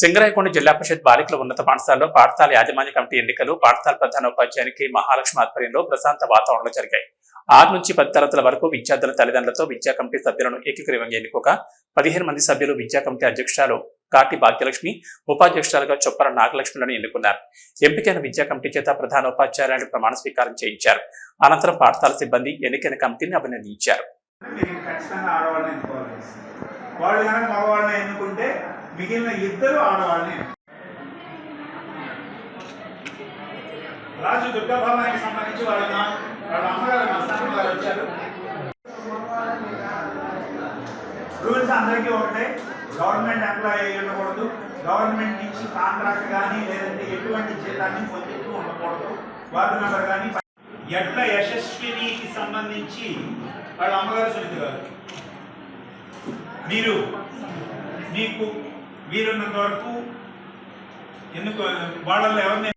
సింగరాయకొండ జిల్లా పరిషత్ బాలికల ఉన్నత పాఠశాలలో పాఠశాల యాజమాన్య కమిటీ ఎన్నికలు పాఠశాల ప్రధాన ఉపాధ్యాయునికి మహాలక్ష్మి ఆధ్వర్యంలో ప్రశాంత వాతావరణంలో జరిగాయి. ఆరు నుంచి పది తరగతుల వరకు విద్యార్థుల తల్లిదండ్రులతో విద్యా కమిటీ సభ్యులను ఏకీకృతంగా ఎన్నుకోగా పదిహేను మంది సభ్యులు విద్యా కమిటీ అధ్యక్షురాలు కాటి భాగ్యలక్ష్మి ఉపాధ్యక్షురాలుగా చొప్పర నాగలక్ష్మిలను ఎన్నుకున్నారు. ఎంపికైన విద్యా కమిటీ చేత ప్రధాన ప్రధానోపాధ్యాయులను ప్రమాణ స్వీకారం చేయించారు. అనంతరం పాఠశాల సిబ్బంది ఎన్నికైన కమిటీని అభినందించారు. వాళ్ళు కనుక మగవాళ్ళని ఎన్నుకుంటే మిగిలిన ఇద్దరు ఆడవాళ్ళని. రాజు దుర్గాభావానికి సంబంధించి వాళ్ళ వాళ్ళ అమ్మగారు మస్తాన్ గారు వచ్చారు. రూల్స్ అందరికీ ఒకటే. గవర్నమెంట్ ఎంప్లాయీ అయి ఉండకూడదు. గవర్నమెంట్ నుంచి కాంట్రాక్ట్ కానీ లేదంటే ఎటువంటి జీతాన్ని పొందుతూ ఉండకూడదు. వార్డు మెంబర్ కానీ ఎట్ల యశస్వినికి సంబంధించి వాళ్ళ అమ్మగారు సునీత గారు. మీరు మీకు వీరున్నంత వరకు ఎందుకు వాళ్ళల్లో ఎవరిని